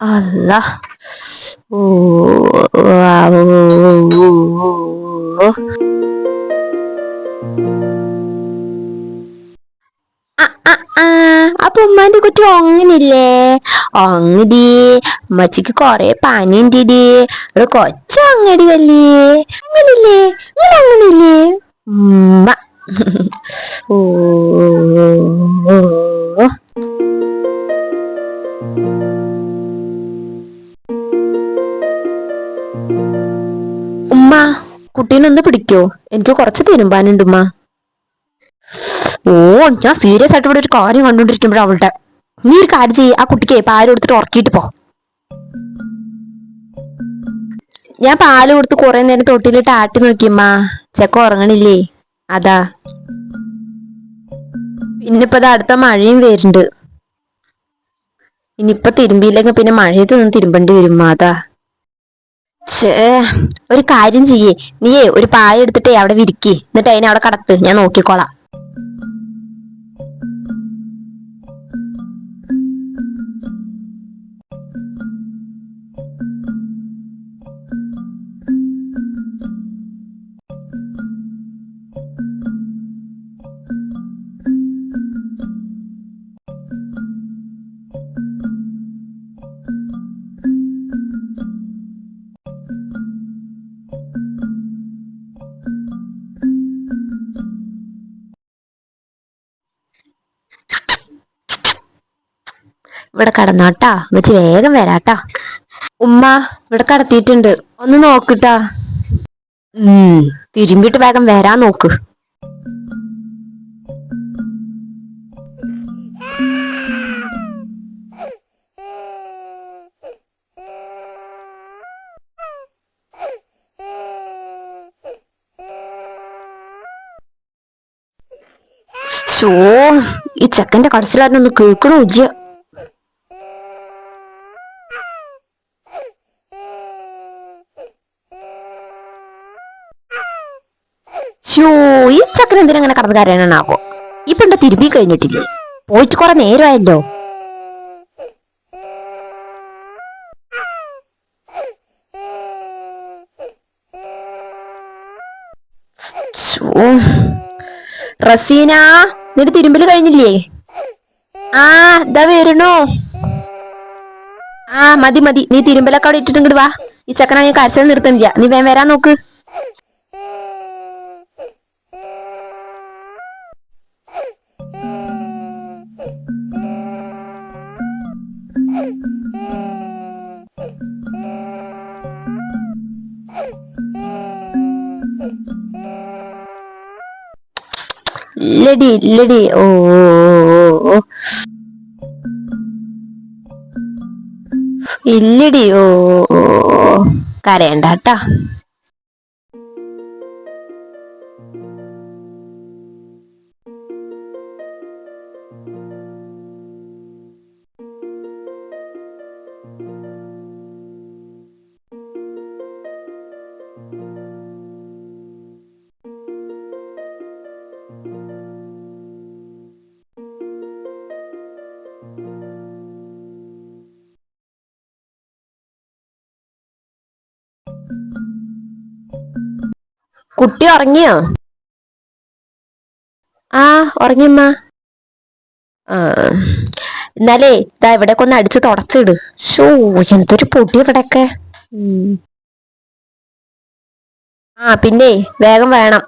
അല്ല. ഓ അപ്പൊ ഉമ്മാന്റെ കുട്ടി ഒങ്ങനില്ലേ ഒങ്ങടി ഉമ്മച്ചിക്ക് കൊറേ പനിണ്ടിടി ഒരു കൊച്ചങ്ങടി വല്ലേ അങ്ങനില്ലേ നിങ്ങൾ അങ്ങനില്ലേ ഉമ്മ. ഓ, ഒന്ന് പിടിക്കോ. എനിക്ക് കുറച്ച് തിരുമ്പാനുണ്ട് ഉമ്മ ഓ ഞാൻ സീരിയസ് ആയിട്ട് ഇവിടെ ഒരു കാര്യം കണ്ടോണ്ടിരിക്കുമ്പോഴ അവളുടെ. നീ ഒരു കാര്യം ചെയ്യ് ആ കുട്ടിക്ക് പാൽ കൊടുത്തിട്ട് ഉറക്കിയിട്ട് പോ. ഞാൻ പാൽ കൊടുത്ത് കുറെ നേരം തൊട്ടിലിട്ട് ആട്ടി നോക്കിയമ്മ. ചെക്ക ഉറങ്ങണില്ലേ? അതാ. പിന്നിപ്പത് അടുത്ത മഴയും വരുന്നുണ്ട്. ഇനിയിപ്പൊ തിരുമ്പിയില്ലെങ്കിൽ പിന്നെ മഴയത്ത് നിന്ന് തിരുമ്പേണ്ടി വരും അതാ. ഒരു കാര്യം ചെയ്യേ. നീയേ ഒരു പായ എടുത്തിട്ടേ അവിടെ വിരിക്കേ. എന്നിട്ട് അതിനെ അവിടെ കടത്ത് ഞാൻ നോക്കിക്കോളാം. ഇവിടെ കടന്നാട്ടാ. അമ്മച്ചി വേഗം വരാട്ടാ. ഉമ്മ ഇവിടെ കടത്തിയിട്ടുണ്ട്. ഒന്ന് നോക്കിട്ടാ. ഉം തിരുമ്പിട്ട് വേഗം വരാൻ നോക്ക്. ഷോ ഈ ചെക്കന്റെ കടച്ചിലായിരുന്നു കേൾക്കണോ ഈ ചക്കൻ എന്തിനാ അങ്ങനെ കടന്ന് ഈ പെണ്ണ തിരുമ്പി കഴിഞ്ഞിട്ടില്ലേ? പോയിട്ട് കുറെ നേരമായല്ലോ. റസീന നിന്റെ തിരുമ്പൽ കഴിഞ്ഞില്ലേ? ആ ഇതാ വരണു. ആ മതി മതി. നീ തിരുമ്പലൊക്കെ അവിടെ ഇട്ടിട്ട് വാ. ഈ ചക്കന ഞാൻ കരച്ചത് നിർത്തുന്നില്ല. നീ വേം വരാൻ നോക്ക്. ഇല്ലടി ഇല്ലടി ഓ. ഇല്ലടി ഓ. കരയണ്ട കേട്ടാ കുട്ടി ഉറങ്ങിയോ? ആ ഉറങ്ങിയമ്മ. എന്നാലേ ഇതാ ഇവിടെയൊക്കെ ഒന്ന് അടിച്ച് തുടച്ചിട്. ഷോ എന്തൊരു പൊടി ഇവിടെയൊക്കെ. ആ പിന്നെ വേഗം വേണം.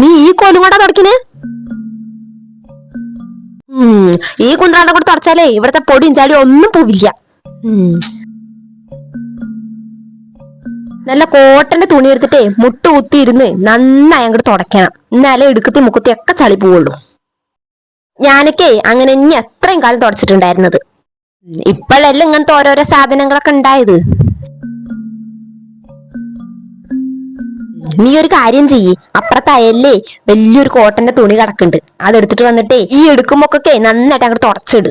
നീ ഈ കോലും കൊണ്ടാ തുടക്കിന് ഈ കുന്ത്രാണ്ട കൂടെ തുടച്ചാലേ ഇവിടത്തെ പൊടിയും ചളിയും ഒന്നും പോവില്ല. നല്ല കോട്ടന്റെ തുണി എടുത്തിട്ടേ മുട്ട് കുത്തിയിരുന്ന് നന്നായി അങ്ങോട്ട് തുടക്കണം എന്നാലേ എടുക്കത്തി മുക്കത്തി ഒക്കെ ചളി പോവുള്ളൂ. ഞാനൊക്കെ അങ്ങനെ ഇനി എത്രയും കാലം തുടച്ചിട്ടുണ്ടായിരുന്നത്. ഇപ്പോഴല്ലേ ഇങ്ങനത്തെ ഓരോരോ സാധനങ്ങളൊക്കെ ഉണ്ടായത്. നീ ഒരു കാര്യം ചെയ്യ്. അപ്പുറത്ത് അയല്ലേ വലിയൊരു കോട്ടന്റെ തുണി കിടക്കുന്നുണ്ട്. അതെടുത്തിട്ട് വന്നിട്ടേ ഈ എടുക്കുമ്പോക്കൊക്കെ നന്നായിട്ട് അങ്ങോട്ട് തുടച്ചിട്.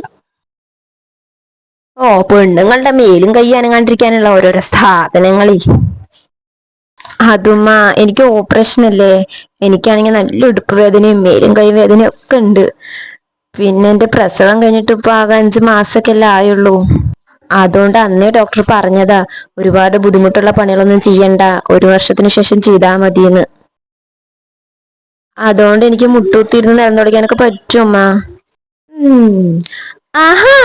ഓ പെണ്ണുങ്ങളുടെ മേലും കൈ അനങ്ങാണ്ടിരിക്കാനുള്ള ഓരോരോ സാധനങ്ങളിൽ അതുമ്മ എനിക്ക് ഓപ്പറേഷൻ അല്ലേ? എനിക്കാണെങ്കിൽ നല്ല ഉടുപ്പ് വേദനയും മേലും കൈ വേദനയും ഒക്കെ ഉണ്ട്. പിന്നെ എന്റെ പ്രസവം കഴിഞ്ഞിട്ട് ഇപ്പൊ ആകെ അഞ്ച് മാസമൊക്കെ അല്ലേ ആയുള്ളൂ. അതുകൊണ്ട് അന്നേ ഡോക്ടർ പറഞ്ഞതാ ഒരുപാട് ബുദ്ധിമുട്ടുള്ള പണികളൊന്നും ചെയ്യണ്ട ഒരു വർഷത്തിന് ശേഷം ചെയ്താൽ മതിയെന്ന്. അതുകൊണ്ട് എനിക്ക് മുട്ടൂത്തിരുന്ന് നിരന്നു തുടങ്ങാനൊക്കെ പറ്റും ആഹാ.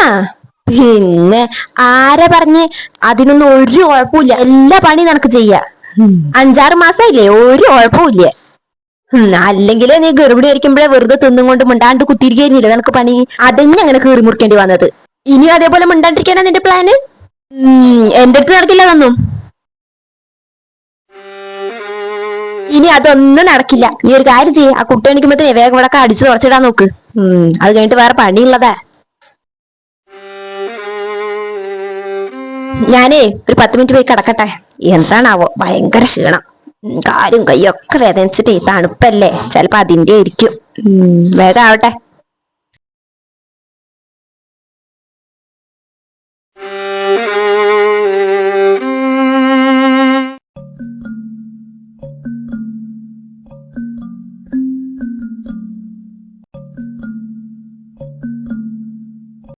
പിന്നെ ആരാ പറഞ്ഞ് അതിനൊന്നും ഒരു കുഴപ്പമില്ല എല്ലാ പണി നിനക്ക് ചെയ്യാ. അഞ്ചാറ് മാസമില്ലേ ഒരു കുഴപ്പമില്ല. അല്ലെങ്കിൽ നീ ഗർഭിണി ആയിരിക്കുമ്പോഴേ വെറുതെ തിന്നും കൊണ്ട് മിണ്ടാണ്ട് കുത്തിയിരിക്കുന്നില്ല നിനക്ക് പണി? അതന്നെ അങ്ങനെ കീറി മുറിക്കേണ്ടി വന്നത്. ഇനിയും അതേപോലെ മിണ്ടാണ്ടിരിക്കാനാ നിന്റെ പ്ലാന് എന്റെ അടുത്ത് നടക്കില്ല തന്നും ഇനി അതൊന്നും നടക്കില്ല. നീ ഒരു കാര്യം ചെയ്യേ. ആ കുട്ടി എണിക്കുമ്പത്തേ വേഗം ഇവിടെ അടിച്ചു തുറച്ചിടാൻ നോക്ക്. അത് കഴിഞ്ഞിട്ട് വേറെ പണിയുള്ളതാ. ഞാനേ ഒരു പത്ത് മിനിറ്റ് പോയി കിടക്കട്ടെ. എന്താണാവോ? ഭയങ്കര ക്ഷീണം. കാലും കൈയൊക്കെ വേദനിച്ചിട്ടേ തണുപ്പല്ലേ? ചിലപ്പോ അതിന്റെ ആയിരിക്കും. വേഗം ആവട്ടെ.